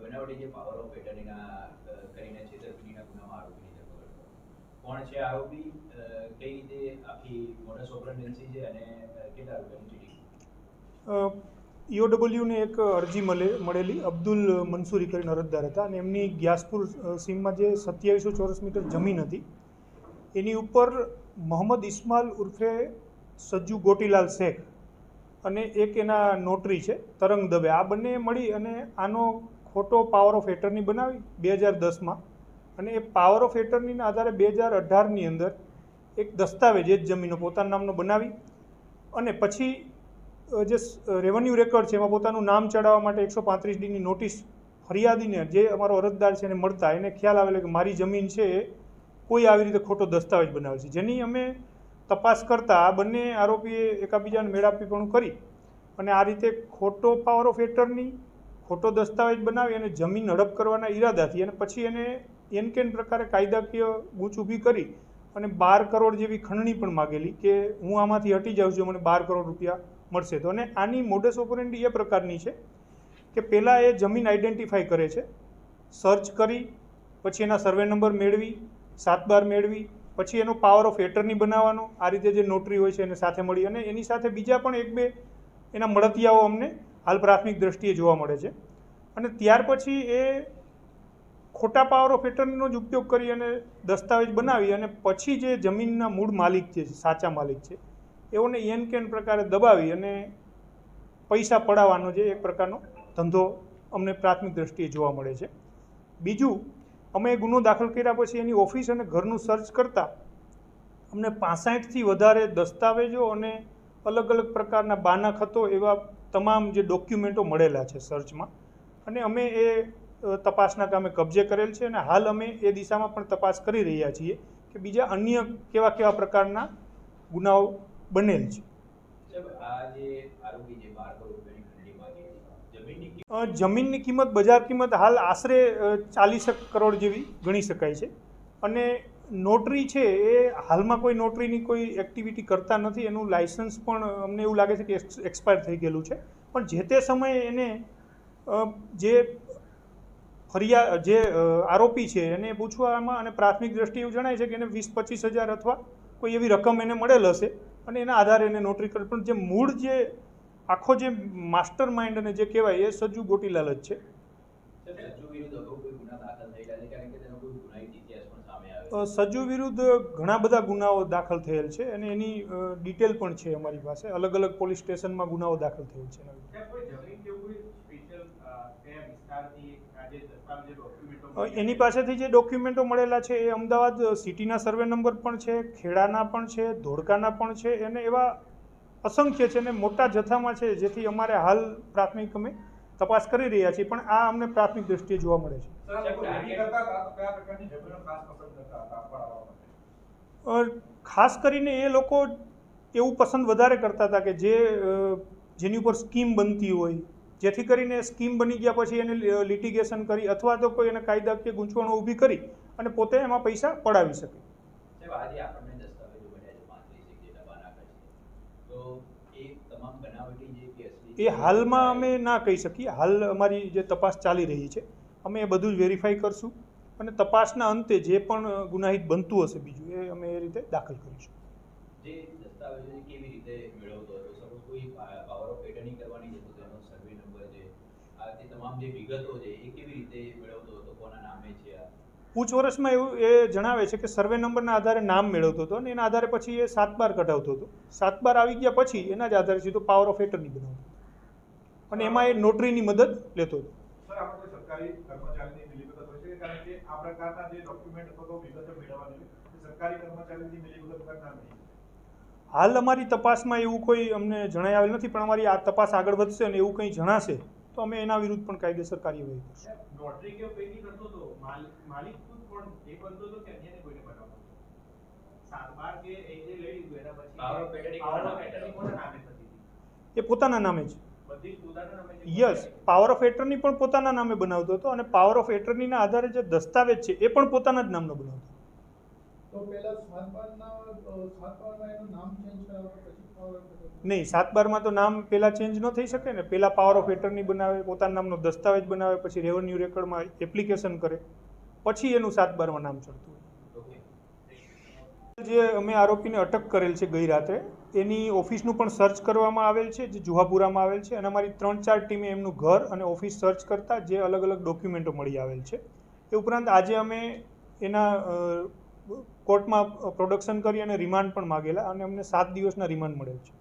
બનાવટી જે power of એટર્નીના કરીને છેતરપિંડીના ગુનામાં આરોપીની ધરપકડ કોણ છે આરોપી? કઈ રીતે આખી મોડસ ઓપરેન્ડન્સી છે અને કેટલા રૂપિયાની ઈઓડબલ્યુને એક અરજી મળે, મળેલી, અબ્દુલ મંસૂરી કરીને અરજદાર હતા અને એમની ગ્યાસપુર સીમમાં જે સત્યાવીસો ચોરસ મીટર જમીન હતી, એની ઉપર મોહમ્મદ ઇસ્માલ ઉર્ફે સજ્જુ ગોટીલાલ શેખ અને એક એના નોટરી છે, તરંગ દવે આ બંને મળી અને આનો ખોટો પાવર ઓફ એટર્ની બનાવી બે હજાર દસમાં. અને એ પાવર ઓફ એટર્નીના આધારે બે હજાર અઢારની અંદર એક દસ્તાવેજ, એ જ જમીનો પોતાના નામનો બનાવી અને પછી જે રેવન્યુ રેકોર્ડ છે, એમાં પોતાનું નામ ચડાવવા માટે એકસો પાંત્રીસ ડીની નોટિસ ફરિયાદીને જે અમારો અરજદાર છે એને મળતા, એને ખ્યાલ આવેલો કે મારી જમીન છે એ કોઈ આવી રીતે ખોટો દસ્તાવેજ બનાવે છે. જેની અમે તપાસ કરતાં આ બંને આરોપીએ એકાબીજાને મેળાપીપણું કરી. અને આ રીતે ખોટો પાવર ઓફ એટર્ની ખોટો દસ્તાવેજ બનાવી અને જમીન હડપ કરવાના ઈરાદાથી અને પછી એને એન કેન પ્રકારે કાયદાકીય ગૂંચ ઊભી કરી અને બાર કરોડ જેવી ખંડણી પણ માગેલી કે હું આમાંથી હટી જાઉં છું, મને બાર કરોડ રૂપિયા મળશે. તો અને આની મોડસ ઓપરેન્ડી એ પ્રકારની છે કે પહેલાં એ જમીન આઈડેન્ટિફાઈ કરે છે સર્ચ કરી, પછી એના સર્વે નંબર મેળવી, સાત બાર મેળવી પછી એનો પાવર ઓફ એટર્ની બનાવવાનો, આ રીતે જે નોટરી હોય છે એને સાથે મળી અને એની સાથે બીજા પણ એક બે એના મળતિયાઓ અમને હાલ પ્રાથમિક દ્રષ્ટિએ જોવા મળે છે. અને ત્યાર પછી એ ખોટા પાવર ઓફ એટર્નીનો જ ઉપયોગ કરી અને દસ્તાવેજ બનાવી અને પછી જે જમીનના મૂળ માલિક છે, સાચા માલિક છે, એઓને એન કેન પ્રકારે દબાવી અને પૈસા પડાવવાનો જે એક પ્રકારનો ધંધો અમને પ્રાથમિક દ્રષ્ટિએ જોવા મળે છે. બીજું અમે ગુનો દાખલ કર્યા પછી એની ઓફિસ અને ઘરનું સર્ચ કરતાં અમને પાસઠથી વધારે દસ્તાવેજો અને અલગ અલગ પ્રકારના બાના ખતો એવા તમામ જે ડોક્યુમેન્ટો મળેલા છે સર્ચમાં. અને અમે એ તપાસના કામે કબજે કરેલ છે અને હાલ અમે એ દિશામાં પણ તપાસ કરી રહ્યા છીએ કે બીજા અન્ય કેવા કેવા પ્રકારના ગુનાઓ બનેલ છે. આ જે આરોપી જમીનની કિંમત, બજાર કિંમત હાલ આશરે ચાલીસ કરોડ જેવી ગણી શકાય છે. અને નોટરી છે એ હાલમાં કોઈ નોટરીની કોઈ એક્ટિવિટી કરતા નથી. એનું લાઇસન્સ પણ અમને એવું લાગે છે કે એક્સપાયર થઈ ગયેલું છે. પણ જે તે સમયે એને જે ફરિયા, જે આરોપી છે એને પૂછવામાં અને પ્રાથમિક દ્રષ્ટિએ એવું જણાય છે કે એને વીસ પચીસ હજાર અથવા કોઈ એવી રકમ એને મળેલ હશે અને એના આધારે એને નોટરી કરે, પણ જે મૂળ જે આખો જે માસ્ટર માઇન્ડ અને જે કહેવાય એ સજ્જુ ગોટીલાલ જ છે. સજ્જુ વિરુદ્ધ ઘણા બધા ગુનાઓ દાખલ થયેલ છે અને એની ડિટેલ પણ છે અમારી પાસે. અલગ અલગ પોલીસ સ્ટેશનમાં ગુનાઓ દાખલ થયેલ છે. એની પાસેથી જે ડોક્યુમેન્ટો મળેલા છે એ અમદાવાદ સિટીના સર્વે નંબર પણ છે, ખેડાના પણ છે, ધોળકાના પણ છે અને એવા અસંખ્ય છે અને મોટા જથ્થામાં છે જેથી અમારે હાલ પ્રાથમિક અમે તપાસ કરી રહ્યા છીએ પણ આ અમને પ્રાથમિક દ્રષ્ટિએ જોવા મળે છે. ખાસ કરીને એ લોકો એવું પસંદ વધારે કરતા હતા કે જે જેની ઉપર સ્કીમ બનતી હોય જેથી કરીને સ્કીમ બની ગયા પછી એને લિટિગેશન કરી અથવા તો કોઈ એને કાયદાકીય ગૂંચવણો ઊભી કરી અને પોતે એમાં પૈસા પડાવી શકે. આજે આપણને દસ્તાવેજો બન્યા છે પાંત્રીસ એક જેટલા બાના છે તો એ હાલમાં અમે ના કહી શકીએ. હાલ અમારી જે તપાસ ચાલી રહી છે અમે એ બધું જ વેરીફાઈ કરશું અને તપાસના અંતે જે પણ ગુનાહિત બનતું હશે બીજું એ અમે એ રીતે દાખલ કરીશું. જે દસ્તાવેજો કેવી રીતે મેળવતો હતો? સપોઝ કોઈ પાવર ઓફ એટર્ની કરવાની જતો હતો સર્વે નંબર છે આ તે તમામ જે વિગતો છે એ કેવી રીતે મેળવતો હતો? કોના નામે છે આ? પૂછવરસમાં એવું એ જણાવે છે કે સર્વે નંબરના આધારે નામ મેળવતો હતો અને એના આધારે પછી એ સાત બાર કઢાવતો હતો. સાત બાર આવી ગયા પછી એના જ આધારે સીધો પાવર ઓફ એટર્ની બનાવતો અને એમાં એ નોટરીની મદદ લેતો હતો. હાલ અમારી તપાસમાં એવું કોઈ અમને જણાઈ આવેલ નથી પણ અમારી આ તપાસ આગળ વધશે અને એવું કંઈ જણાશે તો અમે એના વિરુદ્ધ પણ કાયદેસર કાર્યવાહી કરશું. એ બનતો હતો કે અન્યને કોઈને બનાવતો? હતો સાત બાર કે એ જે લઈ લીધું એના પછી Power of attorney Power કોના of નામે attorney કોના નામે થતી હતી? એ પોતાના નામે જ. બધી જ પોતાના નામે જે યસ પાવર ઓફ એટર્ની પણ પોતાના નામે બનાવતો હતો અને પાવર ઓફ એટર્નીના આધારે જે દસ્તાવેજ છે એ પણ પોતાના જ નામનો બનાવતો હતો. તો પહેલા એનું નામ ચેન્જ પછી નહીં સાત બારમાં તો નામ પહેલાં ચેન્જ ન થઈ શકે ને. પહેલાં પાવર ઓફ એટર્ની બનાવે પોતાના નામનો દસ્તાવેજ બનાવે પછી રેવન્યુ રેકોર્ડમાં એપ્લિકેશન કરે. પછી એનું સાત બારમાં નામ ચડતું હોય. જે અમે આરોપીને અટક કરેલ છે ગઈ રાત્રે એની ઓફિસનું પણ સર્ચ કરવામાં આવેલ છે જે જુહાપુરામાં આવેલ છે. અને અમારી ત્રણ ચાર ટીમે એમનું ઘર અને ઓફિસ સર્ચ કરતા જે અલગ અલગ ડોક્યુમેન્ટો મળી આવેલ છે. એ ઉપરાંત આજે અમે એના કોર્ટમાં પ્રોડક્શન કરી અને રિમાન્ડ પણ માગેલા અને અમને સાત દિવસના રિમાન્ડ મળેલ છે.